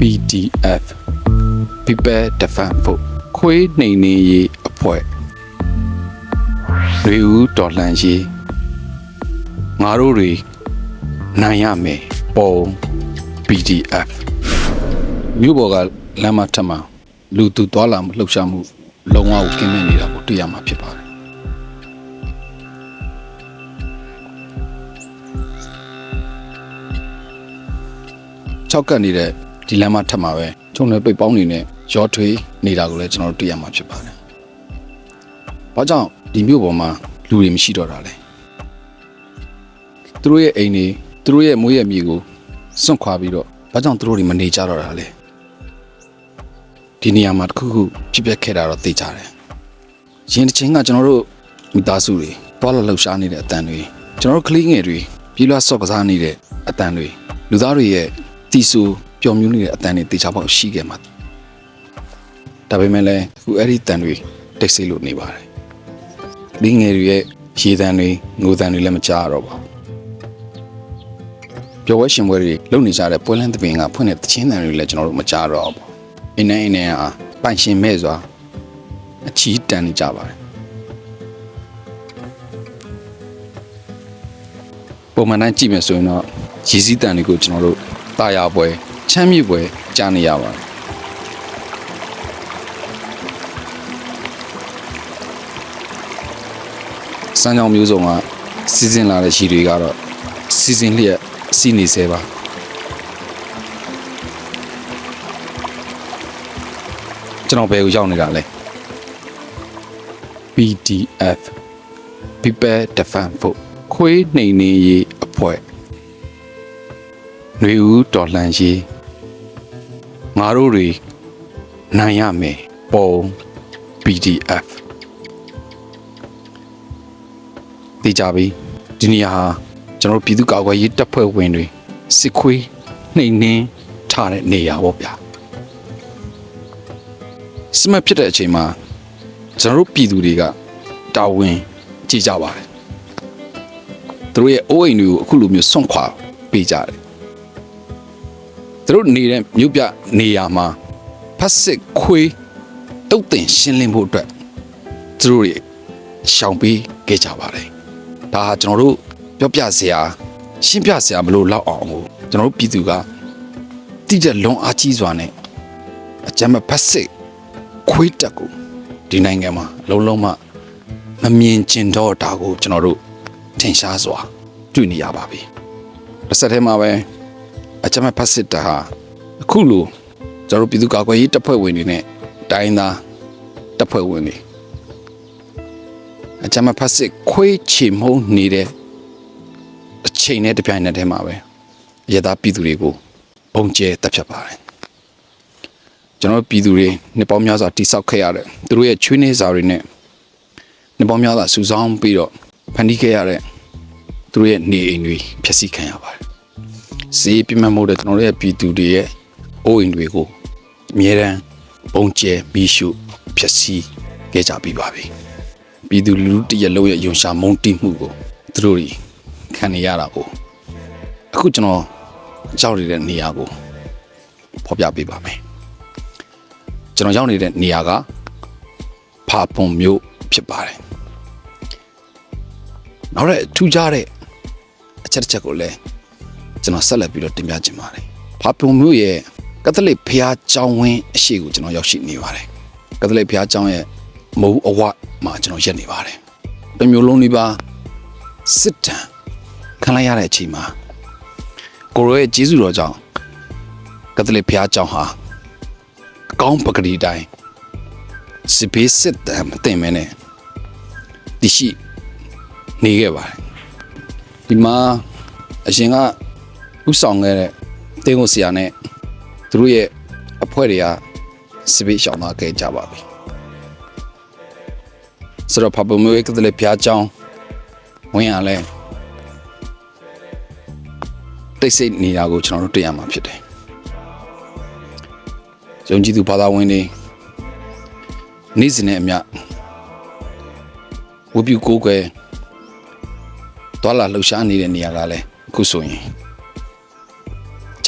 PDF People Defense Force ခွေးနှိမ်နေရေးအဖွဲ့တွေဦးတော်လှန်ရေးငါတို့တွေနိုင်ရမယ်ပုံ PDF မြို့ပေါ်ကလမ်းမထက်မှာလူသူသွားလာမှုလှုပ်ရှားမှုလုံးဝကိုကင်းမဲ့နေတာကိုတွေ့ရမှာဖြစ်ပါတယ်ချောက်ကပ်နေတဲ့ ဒီလမ်းမထက်မှာပဲချုံနယ်ပိတ်ပေါင်းနေနဲ့ရောထွေးနေတာကိုလည်းကျွန်တော်တို့တွေ့ရမှာဖြစ်ပါတယ်။ဘာကြောင့်ဒီမြို့ပေါ်မှာလူတွေမရှိတော့တာလဲ။သူတို့ရဲ့အိမ်တွေသူတို့ရဲ့မွေးရမြေကိုစွန့်ခွာပြီးတော့ဘာကြောင့်သူတို့တွေမနေကြတော့တာလဲ။ဒီနေရာမှာတစ်ခုခုဖြစ်ပျက်ခဲ့တာတော့သိကြတယ်။ရင်တစ်ချင်းကကျွန်တော်တို့မိသားစုတွေတွာလာလှုပ်ရှားနေတဲ့အတန်တွေကျွန်တော်တို့ကလေးငယ်တွေပြေးလွှတ်ဆော့ကစားနေတဲ့အတန်တွေလူသားတွေရဲ့တီဆူ ပျော်မြူးနေတဲ့အတန်တွေတေချာပေါက်ရှိခဲ့မှာဒါပေမဲ့လည်းအခုအဲ့ဒီတန်တွေတိတ်ဆိတ်လို့နေပါတယ်ကလေးငယ်တွေရဲ့ရေတန်တွေငိုတန်တွေလည်းမကြားရတော့ပါဘူးပျော်ဝဲရှင်ပွဲတွေလုပ်နေကြတဲ့ပွဲလန်းသပင်ကဖွင့်တဲ့တချင်းတန်တွေလည်းကျွန်တော်တို့မကြားတော့ဘူးအင်းနဲ့အင်းနဲ့ဟာပိုင်ရှင်မဲ့စွာအချီးတန်နေကြပါတယ်ပုံမှန်တိုင်းကြည့်မယ်ဆိုရင်တော့ရည်စည်းတန်တွေကိုကျွန်တော်တို့တာယာပွဲ ချမ်းမြေပွဲကြားနေရပါတယ်စမ်းကြောင်မျိုးစုံကစီစဉ်လာတဲ့ရှီတွေကတော့စီစဉ်လျက်စီနေသေးပါကျွန်တော်ဘယ်ကိုရောက်နေတာလဲ PDF People Defense Force ခွေးနှိမ်နေရေးအဖွဲ့ຫນွေဦးတော်လှန်ရေး ငါတို့တွေနိုင်ရမယ်ပုံ PDF သိကြပြီဒီနေရာဟာကျွန်တော်တို့ပြည်သူ့ကာကွယ်ရေးတပ်ဖွဲ့ဝင်တွေစစ်ခွေးနှိမ်နှင်းထားတဲ့နေရာပေါ့ဗျာစမဖြစ်တဲ့အချိန်မှာကျွန်တော်တို့ပြည်သူတွေကတာဝန်ကြည့်ကြပါတယ်သူတို့ရဲ့အိုးအိမ်တွေကိုအခုလိုမျိုးဆွန့်ခွာပေးကြတယ် သူတို့နေတဲ့မြို့ပြနေရာမှာဖက်စစ်ခွေးတုတ်တင်ရှင်းလင်းဖို့အတွက်သူတို့တွေရှောင်ပေးခဲ့ကြပါတယ်ဒါဟာကျွန်တော်တို့ပြောပြစရာရှင်းပြစရာမလို့လောက်အောင်ကိုကျွန်တော်တို့ပြည်သူကတိကျလွန်အားကြီးစွာနဲ့အကြမ်းမဲ့ဖက်စစ်ခွေးတက်ကိုဒီနိုင်ငံမှာလုံးလုံးမမမြင်ကျင်တော့တာကိုကျွန်တော်တို့ထင်ရှားစွာတွေ့နေရပါပြီတစ်ဆက်တည်းမှာပဲ အကြမ်းမဲ့ဖက်စစ်တာဟာအခုလိုကျွန်တော်တို့ပြည်သူ့ကာကွယ်ရေးတပ်ဖွဲ့ဝင်တွေနဲ့တိုင်းသားတပ်ဖွဲ့ဝင်တွေအကြမ်းမဲ့ဖက်စစ်ခွေးချေမှုန်းနေတဲ့အချိန်နဲ့တစ်ပြိုင်နက်တည်းမှာပဲရသားပြည်သူတွေကိုပုံကျဲတပ်ဖြတ်ပါတယ်ကျွန်တော်တို့ပြည်သူတွေနှစ်ပေါင်းများစွာတိဆောက်ခဲ့ရတဲ့သူတို့ရဲ့ချွေးနှဲစာတွေနဲ့နှစ်ပေါင်းများစွာစုဆောင်းပြီးတော့ဖန်တီးခဲ့ရတဲ့သူတို့ရဲ့နေအိမ်တွေဖျက်ဆီးခံရပါတယ် ဈေးပြတ်မှတ်မှုတဲ့ကျွန်တော်တို့ရဲ့ပြည်သူတွေရဲ့အိုးအိမ်တွေကိုအမြဲတမ်းပုံကျဲပြီးရှုဖျက်ဆီးခဲ့ကြပြီးပါပြီပြည်သူလူထုတရက်လုံးရဲ့ယုံရှာမုန်းတိမှုကိုသူတို့တွေခံနေရတာကိုအခုကျွန်တော်ကြောက်နေတဲ့နေရာကိုဖော်ပြပေးပါမယ်ကျွန်တော်ရောက်နေတဲ့နေရာကဖာပွန်မြို့ဖြစ်ပါတယ်နောက်တဲ့ထူးခြားတဲ့အချက်တစ်ချက်ကိုလည်း ကျွန်တော်ဆက်လက်ပြီးတော့တင်ပြချင်ပါတယ်ဖာပွန်မြို့ရဲ့ကက်သလစ်ဘုရားကျောင်းဝင်းအရှိကိုကျွန်တော်ရောက်ရှိနေပါတယ်ကက်သလစ်ဘုရားကျောင်းရဲ့မုံအဝမှာကျွန်တော်ရက်နေပါတယ်တစ်မျိုးလုံးလေးပါစစ်တမ်းခံလိုက်ရတဲ့အချိန်မှာကိုရိုရဲ့ဂျေဇုတော်ကြောင့်ကက်သလစ်ဘုရားကျောင်းဟာအကောင်းပကတိတိုင်းစစ်ဘေးစစ်တမ်းမသိမနဲ့တရှိနေခဲ့ပါတယ်ဒီမှာအရှင်က ဥဆောင်ခဲ့တဲ့တင်းကိုဆရာနဲ့သူတို့ရဲ့အဖွဲ့တွေကစစ်ဘေးရှောင်လာခဲ့ကြပါပြီဆိုတော့ဖပမျိုးရဲ့ကတည်းကဖျားချောင်းဝင်ရလဲတိတ်ဆိတ်နေတာကိုကျွန်တော်တို့တွေ့ရမှာဖြစ်တယ်။ယုံကြည်သူဘာသာဝင်တွေနေ့စဉ်နဲ့အမျှဝတ်ပြုကိုးကွယ်တွာလာလှူရှားနေတဲ့နေရာကလည်းအခုဆိုရင်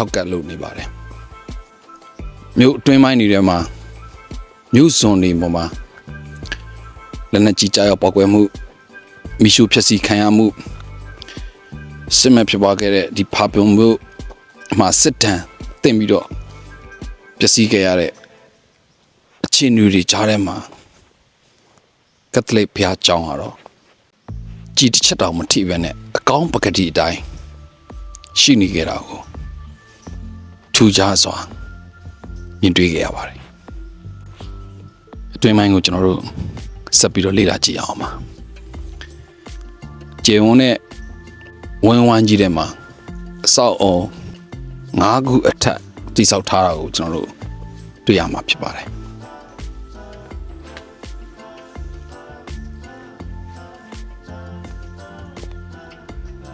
၆ကတ်လို့နေပါတယ်မြို့အတွင်းပိုင်းတွေထဲမှာမြို့စွန်တွေပေါ်မှာလက်နက်ကြီးကြားရောက်ပောက်ကွဲမှုမိရှုဖြစ်စီခံရမှုစစ်မှန်ဖြစ်ပွားခဲ့တဲ့ဒီဖာပြုံမြို့မှာစစ်တမ်းတင်ပြီးတော့ပျက်စီးခဲ့ရတဲ့အခြေအနေတွေကြားထဲမှာကက်သလစ်ဘုရားကျောင်းကတော့ကြည်တစ်ချက်တောင်မထိပဲနဲ့အကောင်းပကတိအတိုင်းရှိနေကြတာကို ထူးခြားစွာမြင်တွေ့ခဲ့ရပါတယ်အတွင်းပိုင်းကိုကျွန်တော်တို့ဆက်ပြီးတော့လေ့လာကြည့်အောင်ပါကျေဝန်းနဲ့ဝင်းဝန်းကြီးထဲမှာအဆောက်အုံ၅ခုအထက်တိစောက်ထားတာကိုကျွန်တော်တို့တွေ့ရမှာဖြစ်ပါတယ်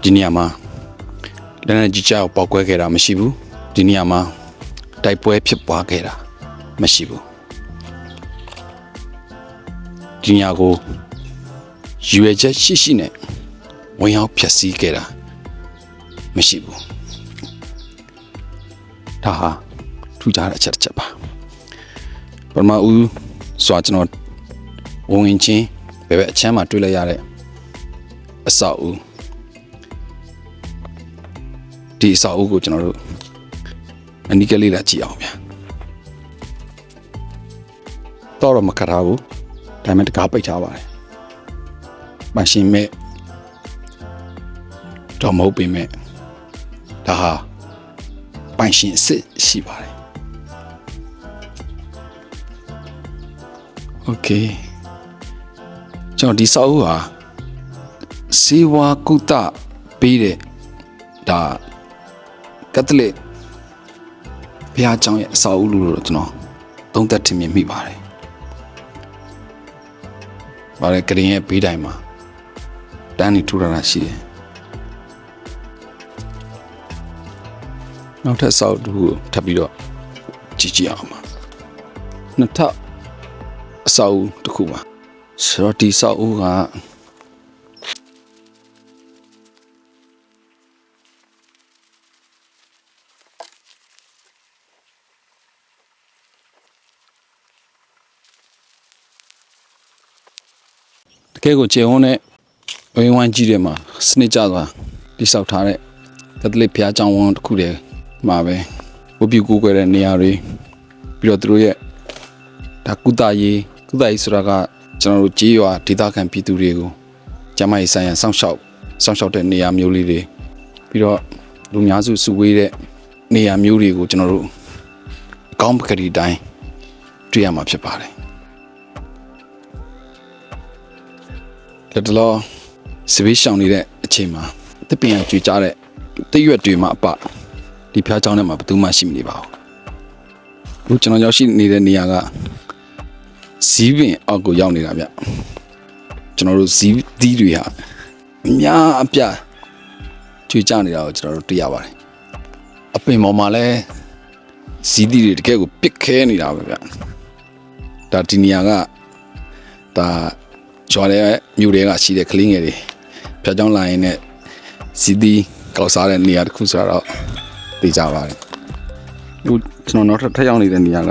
ဒီနေရာမှာလက်နက်ကြီးကြောက်ပောက်ကွဲခဲ့တာမရှိဘူး ဒီနေရာမှာတိုက်ပွဲဖြစ်ပွားခဲ့တာမရှိဘူးဒီနေရာကိုရွေချက်ရှိရှိနဲ့ဝင်ရောက်ဖျက်ဆီးခဲ့တာမရှိဘူးဒါဟာထူးခြားတဲ့အချက်တစ်ချက်ပါပထမဦးစွာကျွန်တော်ဝင်ချင်းဘယ်ဘက်အချမ်းမှာတွေ့လိုက်ရတဲ့အဆောက်အဦဒီအဆောက်အဦကိုကျွန်တော်တို့ အနိကလေးလာကြည့်အောင်ဗျာတော့တော့မခတ်ထားဘူးဒါပေမဲ့တကားပိတ်ထားပါတယ်မရှင်မဲ့တော့မဟုတ်ပေမဲ့ဒါဟာပိုင်ရှင်အစ်စ်ရှိပါတယ်โอเคကျွန်တော်ဒီဆောက်ဦးဟာစေဝါကုသပေးတဲ့ဒါကက်သလစ် ဘုရားကျောင်းရဲ့အဆောက်အဦလို့တော့ကျွန်တော်သုံးသက်ထင်မြင်မိပါတယ်။ဘာလဲကရင်ရဲ့ဘေးတိုင်မှာတန်းနေထူထားတာရှိတယ်။နောက်ထပ်ဆောက်တူကိုထပ်ပြီးတော့ကြည့်ကြည့်အောင်ပါ။နှစ်ထပ်အဆောက်အဦတစ်ခုပါ။ဆိုတော့ဒီဆောက်အဦက ကယ်ကိုကျေဝန်းနဲ့ဝင်းဝိုင်းကြီးတွေမှာစနစ်ကြစွာတိဆောက်ထားတဲ့ကက်သလစ်ဘုရားကျောင်းဝန်းတစ်ခုတည်းမှာပဲဝတ်ပြုကိုးကွယ်တဲ့နေရာတွေပြီးတော့သူတို့ရဲ့ဒါကုသရေးကုသရေးဆိုတာကကျွန်တော်တို့ကြေးရွာဒေသခံပြည်သူတွေကိုကျန်းမရေးဆိုင်ရာစောင့်ရှောက်စောင့်ရှောက်တဲ့နေရာမျိုးလေးတွေပြီးတော့လူများစုစုဝေးတဲ့နေရာမျိုးတွေကိုကျွန်တော်တို့အကောင်းပကတိတိုင်းတွေ့ရမှာဖြစ်ပါတယ် လက်တလောစပေးရှောင်နေတဲ့အချိန်မှာတပင်ရကြွေကြတဲ့တရွက်တွေမှာအပဒီဖျားချောင်းထဲမှာဘယ်သူမှရှိမနေပါဘူးအခုကျွန်တော်ရောက်ရှိနေတဲ့နေရာကဇီးပင်အောက်ကိုရောက်နေတာဗျကျွန်တော်တို့ဇီးသီးတွေဟာအများအပြားကြွေကြနေတာကိုကျွန်တော်တို့တွေ့ရပါတယ်အပင်ပေါ်မှာလည်းဇီးသီးတွေတကယ်ကိုပစ်ခဲနေတာပဲဗျဒါဒီနေရာကဒါ ကျွာတဲ့မြို့တွေကရှိတဲ့ကလေးငယ်တွေဖြတ်ကြောင်းလာရင်နဲ့စီးသီးကောက်စားတဲ့နေရာတစ်ခုဆိုတော့သိကြပါတယ်။ဒီကျွန်တော်နောက်ထပ်ထပ်ရောက်နေတဲ့နေရာက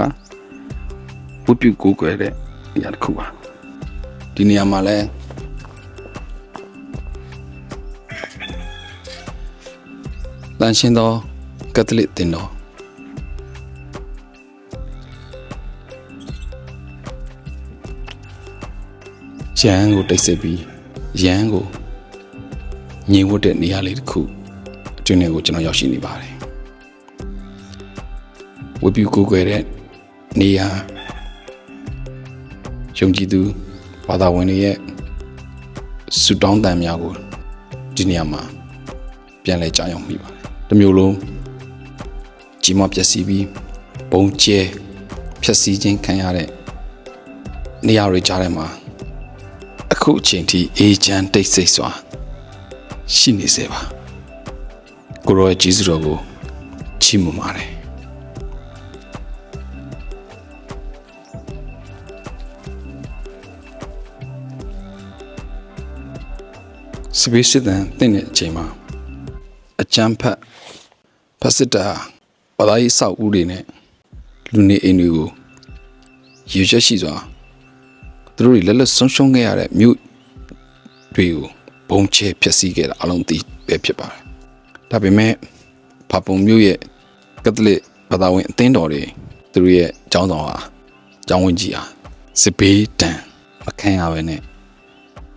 ဝတ်ပြုကိုးကွယ်တဲ့နေရာတစ်ခုပါ။ဒီနေရာမှာလဲလမ်းရှင်းသောကက်သလစ်တင်တော် ရန်ကိုတိတ်ဆိတ်ပြီးရန်ကိုငြိမ်ဝတ်တဲ့နေရာလေးတစ်ခုအတွင်းထဲကိုကျွန်တော်ရောက်ရှိနေပါတယ်ဝပြူကိုကွယ်တဲ့နေရာယုံကြည်သူဘာသာဝင်တွေရဲ့ဆူတောင်းတန်များကိုဒီနေရာမှာပြန်လဲကြားရောက်မိပါတယ်တစ်မျိုးလုံးကြီးမပျက်စီးပြီးဘုံကျဲဖြက်စီးခြင်းခံရတဲ့နေရာတွေကြားထဲမှာ အခုအချိန်ထိအေးချမ်းတိတ်ဆိတ်စွာရှိနေစေပါကိုရောရဲ့ကျေးဇူးတော်ကိုချီးမွမ်းပါတယ်စပစ်စစ်တန်တင်တဲ့အချိန်မှာအချမ်းဖတ်ဖက်စစ်တာဘာသာရေးစောက်ဦးတွေနဲ့လူနေအိမ်တွေကိုရေချက်ရှိစွာ သူတို့တွေလက်လက်ဆုံးရှုံးခဲ့ရတဲ့မြို့တွေကိုဘုံချဲဖျက်ဆီးခဲ့တာအလုံးသိပဲဖြစ်ပါတယ်ဒါပေမဲ့ဖာပုံမြို့ရဲ့ကက်သလစ်ဘာသာဝင်အသင်းတော်တွေသူတို့ရဲ့ကျောင်းဆောင်ဟာကျောင်းဝင်ကြီးဟာစစ်ဘေးတန်မခံရဘဲနဲ့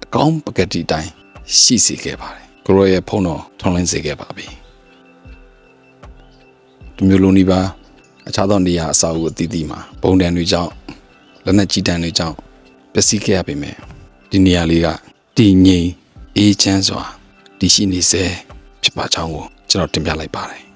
အကောင်းပကတိတိုင်းရှိစေခဲ့ပါတယ်ကိုရောရဲ့ဖုန်းတော်ထွန်လင်းစေခဲ့ပါပြီဒီမျိုးလုံးဒီပါအခြားသောနေရာအဆောက်အဦအသီးသီးမှာဘုံတန်တွေကြောင့်လက်နက်ကြီးတန်တွေကြောင့် ပျက်စီးခဲ့ရပေမဲ့ဒီနေရာလေးကတည်ငြိမ်အေးချမ်းစွာတည်ရှိနေစေဖြစ်ပါကြောင်းကိုကျွန်တော်တင်ပြလိုက်ပါတယ်